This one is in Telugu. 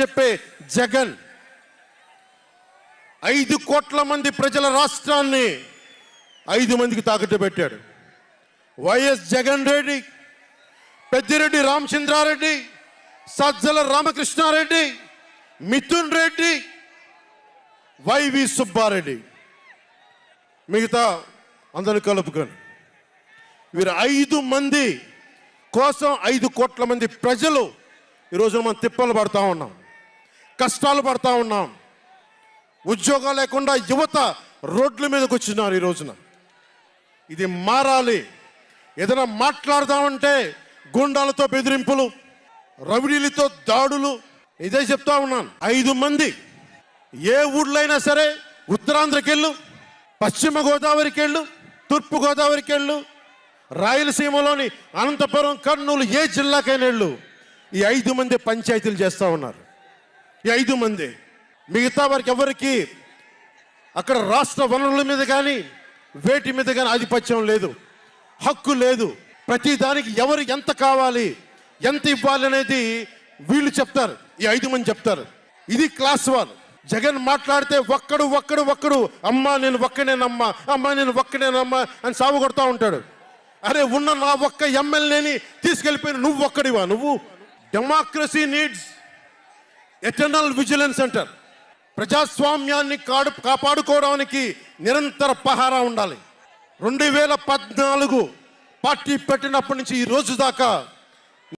చెప్పే జగన్. ఐదు కోట్ల మంది ప్రజల రాష్ట్రాన్ని ఐదు మందికి తాకట్టు పెట్టాడు. YS Jagan Reddy Peddireddy Ramachandra Reddy Sajjala Ramakrishna Reddy Mithun Reddy YV Subba Reddy. మిగతా అందరిని కలుపుకొని. వీరు ఐదు మంది కోసం ఐదు కోట్ల మంది ప్రజలు ఈరోజు మనం తిప్పలు పడతా ఉన్నాం. కష్టాలు పడతా ఉన్నాం. ఉద్యోగాలు లేకుండా యువత రోడ్ల మీదకి వచ్చినారు ఈ రోజున. ఇది మారాలి. ఏదైనా మాట్లాడదామంటే గుండాలతో బెదిరింపులు రవిడీలతో దాడులు. ఇదే చెప్తా ఉన్నాను. ఐదు మంది ఏ ఊళ్ళైనా సరే ఉత్తరాంధ్రకి వెళ్ళు పశ్చిమ గోదావరికి వెళ్ళు తూర్పు గోదావరికి వెళ్ళు రాయలసీమలోని అనంతపురం కర్నూలు ఏ జిల్లాకైనా వెళ్ళు. ఈ ఐదు మంది పంచాయతీలు చేస్తూ ఉన్నారు. ఈ ఐదు మంది. మిగతా వారికి ఎవరికి? అక్కడ రాష్ట్ర వనరుల మీద కానీ వేటి మీద కానీ ఆధిపత్యం లేదు. హక్కు లేదు. ప్రతి దానికి ఎవరు ఎంత కావాలి ఎంత ఇవ్వాలి అనేది వీళ్ళు చెప్తారు. ఈ ఐదు మంది చెప్తారు. ఇది క్లాస్ వన్. జగన్ మాట్లాడితే ఒక్కడు ఒక్కడు ఒక్కడు అమ్మా నేను ఒక్కనేనమ్మా అమ్మా నేను ఒక్కనేనమ్మా అని సాగు కొడతా ఉంటాడు. అరే ఉన్న నా ఒక్క ఎమ్మెల్యేని తీసుకెళ్ళిపోయిన నువ్వు ఒక్కడివా? నువ్వు? Democracy needs eternal vigilance centre ప్రజాస్వామ్యాన్ని కాడు కాపాడుకోవడానికి నిరంతర పహారా ఉండాలి. రెండు వేల పద్నాలుగు పార్టీ పెట్టినప్పటి నుంచి ఈ రోజు దాకా